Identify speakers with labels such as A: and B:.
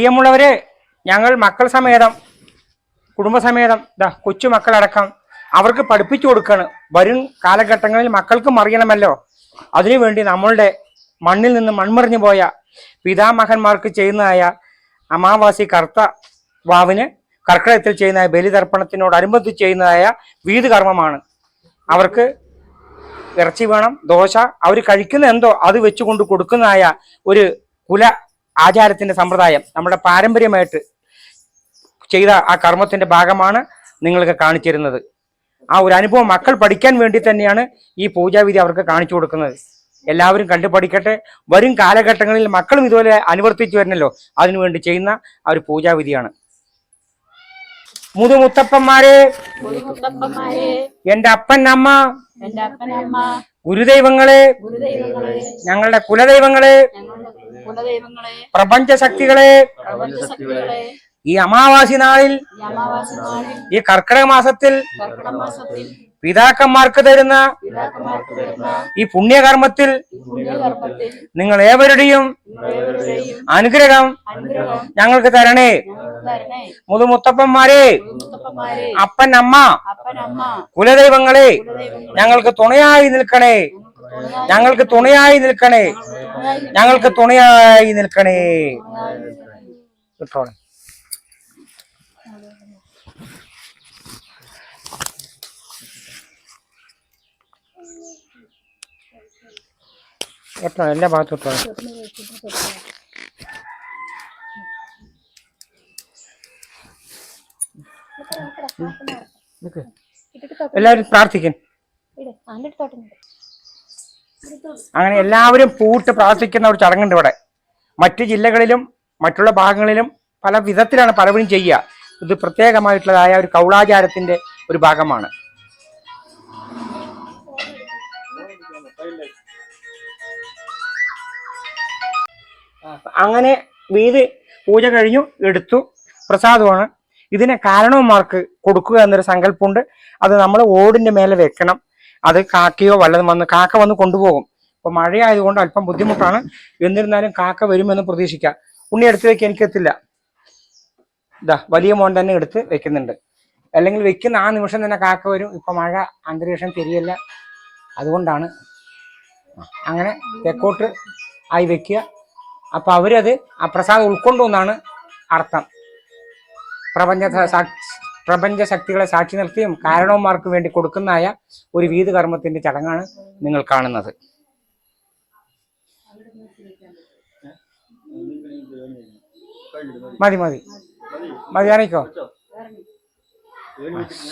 A: പ്രിയമുള്ളവരെ ഞങ്ങൾ മക്കൾ സമേതം കുടുംബസമേതം ദാ കൊച്ചു മക്കളടക്കം അവർക്ക് പഠിപ്പിച്ചു കൊടുക്കാണ്. വരും കാലഘട്ടങ്ങളിൽ മക്കൾക്കും അറിയണമല്ലോ. അതിനുവേണ്ടി നമ്മളുടെ മണ്ണിൽ നിന്ന് മൺമറിഞ്ഞു പോയ പിതാമഹന്മാർക്ക് ചെയ്യുന്നതായ അമാവാസി കർത്ത വാവിന് കർക്കിടകത്തിൽ ചെയ്യുന്ന ബലിതർപ്പണത്തിനോടനുബന്ധിച്ച് ചെയ്യുന്നതായ വീത് കർമ്മമാണ് അവർക്ക് ഇറച്ചി വേണം ദോശ അവർ കഴിക്കുന്ന എന്തോ അത് വെച്ചുകൊണ്ട് കൊടുക്കുന്നതായ ഒരു കുല ആചാരത്തിന്റെ സമ്പ്രദായം നമ്മുടെ പാരമ്പര്യമായിട്ട് ചെയ്ത ആ കർമ്മത്തിന്റെ ഭാഗമാണ് നിങ്ങൾക്ക് കാണിച്ചു തരുന്നത് ആ ഒരു അനുഭവം മക്കൾ പഠിക്കാൻ വേണ്ടി തന്നെയാണ് ഈ പൂജാവിധി അവർക്ക് കാണിച്ചു കൊടുക്കുന്നത്. എല്ലാവരും കണ്ടു പഠിക്കട്ടെ. വരും കാലഘട്ടങ്ങളിൽ മക്കളും ഇതുപോലെ അനുവർത്തിച്ചു വരണല്ലോ. അതിനുവേണ്ടി ചെയ്യുന്ന ആ ഒരു പൂജാവിധിയാണ്. മുതുമുത്തപ്പന്മാരെ
B: മുത്തപ്പന്മാരെ
A: എന്റെ അപ്പൻ അമ്മ ഗുരുദൈവങ്ങളെ ഞങ്ങളുടെ കുലദൈവങ്ങളെ
B: കുലദൈവങ്ങളെ
A: പ്രപഞ്ച ശക്തികളെ
B: പ്രപഞ്ചശക്തികളെ
A: ഈ അമാവാസി നാളിൽ
B: ഈ
A: കർക്കിടക മാസത്തിൽ പിതാക്കന്മാർക്ക് തരുന്ന ഈ പുണ്യകർമ്മത്തിൽ നിങ്ങൾ ഏവരുടെയും അനുഗ്രഹം ഞങ്ങൾക്ക് തരണേ. മുതുമുത്തപ്പന്മാരെ അപ്പൻ അമ്മ കുലദൈവങ്ങളെ ഞങ്ങൾക്ക് തുണയായി നിൽക്കണേ. ഞങ്ങൾക്ക് തുണയായി നിൽക്കണേ. ഞങ്ങൾക്ക് തുണയായി നിൽക്കണേ. കേട്ടോ എത്ര എല്ലാ ഭാഗത്തും ഇട്ടോ. എല്ലാവരും പ്രാർത്ഥിക്കും. അങ്ങനെ എല്ലാവരും പൂട്ട് പ്രാർത്ഥിക്കുന്ന ഒരു ചടങ്ങുണ്ട് ഇവിടെ. മറ്റു ജില്ലകളിലും മറ്റുള്ള ഭാഗങ്ങളിലും പല വിധത്തിലാണ് പലവരും ചെയ്യുക. ഇത് പ്രത്യേകമായിട്ടുള്ളതായ ഒരു കൗളാചാരത്തിന്റെ ഒരു ഭാഗമാണ്. അങ്ങനെ വീത് പൂജ കഴിഞ്ഞു എടുത്തു പ്രസാദമാണ്. ഇതിനെ കാരണവന്മാർക്ക് കൊടുക്കുക എന്നൊരു സങ്കല്പമുണ്ട്. അത് നമ്മൾ ഓടിന്റെ മേലെ വെക്കണം. അത് കാക്കയോ വല്ലതും വന്ന് കാക്ക വന്ന് കൊണ്ടുപോകും. ഇപ്പൊ മഴയായതുകൊണ്ട് അല്പം ബുദ്ധിമുട്ടാണ്. എന്നിരുന്നാലും കാക്ക വരുമെന്ന് പ്രതീക്ഷിക്കാം. ഉണ്ണി എടുത്ത് വെക്കാൻ എനിക്കെത്തില്ല ഇതാ വലിയ മോൻ തന്നെ എടുത്ത് വെക്കുന്നുണ്ട്. അല്ലെങ്കിൽ വെക്കുന്ന ആ നിമിഷം തന്നെ കാക്ക വരും. ഇപ്പൊ മഴ അന്തരീക്ഷം തിരിയല്ല അതുകൊണ്ടാണ്. അങ്ങനെ തെക്കോട്ട് ആയി വെക്കുക. അപ്പൊ അവരത് ആ പ്രസാദം ഉൾക്കൊണ്ടു എന്നാണ് അർത്ഥം. പ്രപഞ്ച പ്രപഞ്ച ശക്തികളെ സാക്ഷി നിർത്തിയും കാരണവന്മാർക്ക് വേണ്ടി കൊടുക്കുന്നതായ ഒരു വീത് കർമ്മത്തിന്റെ ചടങ്ങാണ് നിങ്ങൾ കാണുന്നത്. മതി മതി. മതി അറിയിക്കോ